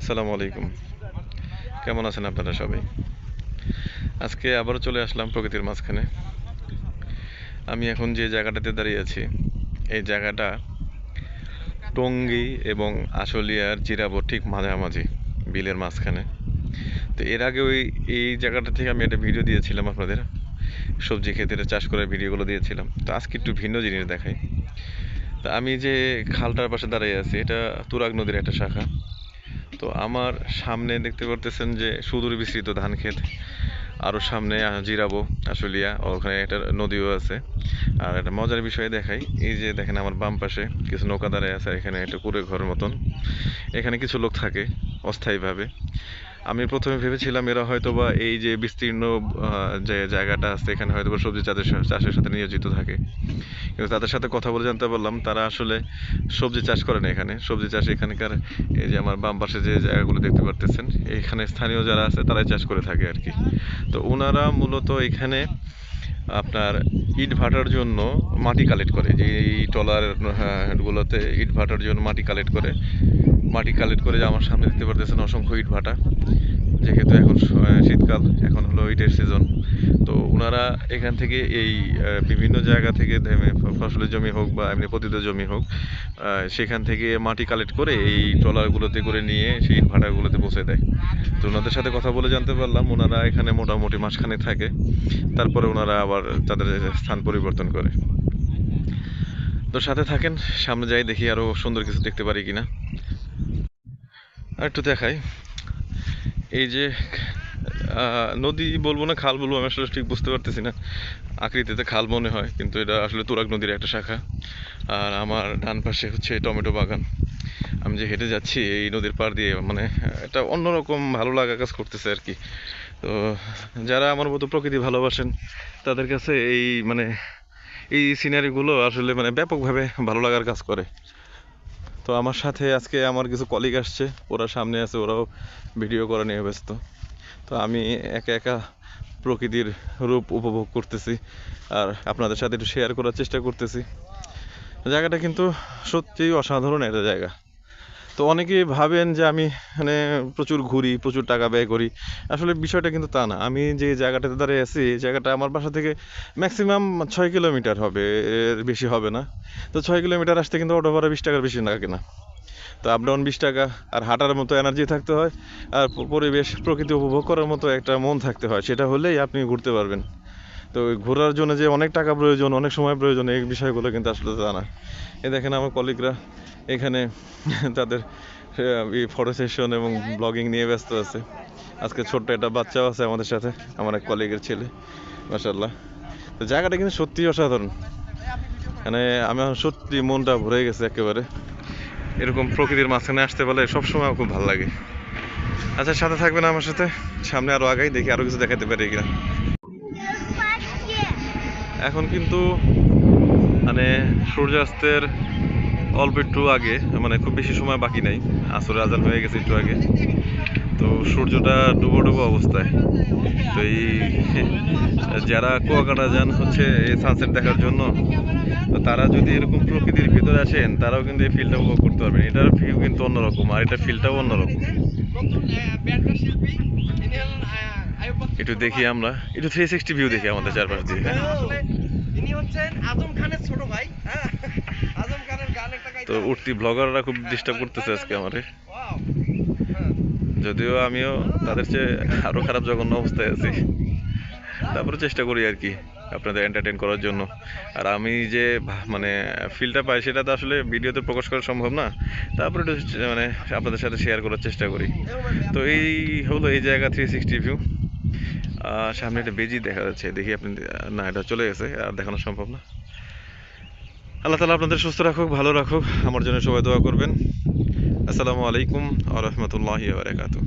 আসসালামু আলাইকুম। কেমন আছেন আপনারা সবাই? আজকে আবারও চলে আসলাম প্রকৃতির মাঝখানে। আমি এখন যে জায়গাটাতে দাঁড়িয়ে আছি, এই জায়গাটা টঙ্গী এবং আশুলিয়ার জিরাবো ঠিক মাঝামাঝি, বিলের মাঝখানে। তো এর আগে ওই, এই জায়গাটা থেকে আমি একটা ভিডিও দিয়েছিলাম আপনাদের। সবজি ক্ষেতের চাষ করার ভিডিওগুলো দিয়েছিলাম। তো আজকে একটু ভিন্ন জিনিস দেখাই। তা আমি যে খালটার পাশে দাঁড়িয়ে আছি, এটা তুরাগ নদীর একটা শাখা। তো আমার সামনে দেখতে পারতেছেন যে সুদূর বিস্তৃত ধান ক্ষেত। আরও সামনে জিরাবো, আশুলিয়া, ওখানে একটা নদীও আছে। আর একটা মজার বিষয় দেখাই, এই যে দেখেন আমার বাম পাশে কিছু নৌকা দাঁড়ায় আছে এখানে একটা কুড়ে ঘর মতন। এখানে কিছু লোক থাকে অস্থায়ীভাবে। আমি প্রথমে ভেবেছিলাম এরা হয়তো বা এই যে বিস্তীর্ণ যে জায়গাটা আছে, এখানে হয়তো বা সবজি চাষের চাষের সাথে নিয়োজিত থাকে। কিন্তু তাদের সাথে কথা বলে জানতে পারলাম, তারা আসলে সবজি চাষ করে না এখানে। সবজি চাষ এখানকার এই যে আমার বাম পাশে যে জায়গাগুলো দেখতে পারতেছেন, এখানে স্থানীয় যারা আছে, তারাই চাষ করে থাকে আর কি। তো ওনারা মূলত এখানে আপনার ভাটার জন্য মাটি কালেক্ট করে। যে এই ইট ভাটার জন্য মাটি কালেক্ট করে। মাটি কালেক্ট করে যে আমার সামনে দিতে পারতেছেন অসংখ্য ইট ভাটা। যেহেতু এখন শীতকাল, এখন হলো ইটের সিজন তো ওনারা এখান থেকে এই বিভিন্ন জায়গা থেকে ফসলের জমি হোক বা এমনি পতিত জমি হোক সেখান থেকে মাটি কালেক্ট করে এই ট্রলারগুলোতে করে নিয়ে সেই ভাটাগুলোতে পৌঁছে দেয়। তো ওনাদের সাথে কথা বলে জানতে পারলাম, ওনারা এখানে মোটামুটি মাসখানে থাকে, তারপরে ওনারা আবার তাদের স্থান পরিবর্তন করে। তো সাথে থাকেন, সামনে যাই দেখি আরও সুন্দর কিছু দেখতে পারি কিনা। আর একটু দেখাই। এই যে নদী বলব না, খাল বলব, আমি আসলে ঠিক বুঝতে পারতেছি না। আকৃতিতে খাল মনে হয়, কিন্তু এটা আসলে তুরাগ নদীর একটা শাখা। আর আমার ডান পাশে হচ্ছে টমেটো বাগান। আমি যে হেঁটে যাচ্ছি এই নদীর পাড় দিয়ে মানে এটা অন্যরকম ভালো লাগা কাজ করতেছে আর কি। তো, যারা আমার মতো প্রকৃতি ভালোবাসেন, তাদের কাছে এই মানে এই সিনারিগুলো আসলে মানে ব্যাপকভাবে ভালো লাগার কাজ করে। তো আমার সাথে আজকে আমার কিছু কলিগ আসছে, ওরা সামনে আছে, ওরাও ভিডিও করা নিয়ে ব্যস্ত। তো আমি একা একা প্রকৃতির রূপ উপভোগ করতেছি আর আপনাদের সাথে একটু শেয়ার করার চেষ্টা করতেছি। জায়গাটা কিন্তু সত্যিই অসাধারণ একটা জায়গা। তো অনেকেই ভাবেন যে আমি মানে প্রচুর ঘুরি, প্রচুর টাকা ব্যয় করি। আসলে বিষয়টা কিন্তু তা না। আমি যে জায়গাটাতে দাঁড়িয়ে আছি, এই জায়গাটা আমার বাসা থেকে ম্যাক্সিমাম ছয় কিলোমিটার হবে, এর বেশি হবে না। তো ছয় কিলোমিটার আসতে কিন্তু অটো ভাড়া বিশ টাকার বেশি লাগে না তো আপ ডাউন বিশ টাকা, আর হাঁটার মতো এনার্জি থাকতে হয়, আর পরিবেশ প্রকৃতি উপভোগ করার মতো একটা মন থাকতে হয়, সেটা হলেই আপনি ঘুরতে পারবেন। তো ঘোরার জন্য যে অনেক টাকা প্রয়োজন, অনেক সময় প্রয়োজন, এই বিষয়গুলো কিন্তু আসলে জানা এ দেখেন আমার কলিগরা এখানে তাদের ফটো সেশন এবং ব্লগিং নিয়ে ব্যস্ত আছে। আজকে ছোট্ট একটা বাচ্চাও আছে আমাদের সাথে, আমার এক কলিগের ছেলে মাসাল্লাহ তো জায়গাটা কিন্তু সত্যিই অসাধারণ। মানে আমার সত্যি মনটা ভরে গেছে একেবারে। এরকম প্রকৃতির মাঝখানে আসতে পারলে সবসময় খুব ভালো লাগে। আচ্ছা সাথে থাকবেন আমার সাথে। সামনে আরও আগাই, দেখি আরও কিছু দেখাতে পারি কিনা। এখন কিন্তু মানে সূর্যাস্তের অল্প একটু আগে মানে খুব বেশি সময় বাকি নাই। আসরে আজান হয়ে গেছে একটু আগে। তো সূর্যটা ডুবো ডুবো অবস্থায়। তো এই যারা কুয়াকাটা যান হচ্ছে এই সানসেট দেখার জন্য, তো তারা যদি এরকম প্রকৃতির ভিতরে আসেন, তারাও কিন্তু এই ফিলটা উপভোগ করতে পারবেন। এটার ভিউ কিন্তু অন্যরকম, আর এটার ফিলটাও অন্যরকম। একটু দেখি আমরা। একটু থ্রি সিক্সটি ভিউ দেখি আমাদের চারপাশ দিয়ে। হ্যাঁ? তো উঠতি ব্লগাররা খুব ডিস্টার্ব করতেছে আজকে আমারে। যদিও আমিও তাদের চেয়ে আরও খারাপ জঘন্য অবস্থায় আছি। তারপরে চেষ্টা করি আর কি আপনাদের এন্টারটেন করার জন্য। আর আমি যে মানে ফিলটা পাই সেটা তো আসলে ভিডিওতে প্রকাশ করা সম্ভব না। তারপরে মানে আপনাদের সাথে শেয়ার করার চেষ্টা করি। তো এই হলো এই জায়গা থ্রি সিক্সটি ভিউ সামনে একটা বেজি দেখা যাচ্ছে। দেখি আপনি, না, এটা চলে গেছে, আর দেখানো সম্ভব না। আল্লাহ তালা আপনাদের সুস্থ রাখুক, ভালো রাখুক। আমার জন্য সবাই দোয়া করবেন। আসসালামু আলাইকুম আ রহমতুল্লাহি বারাকাতু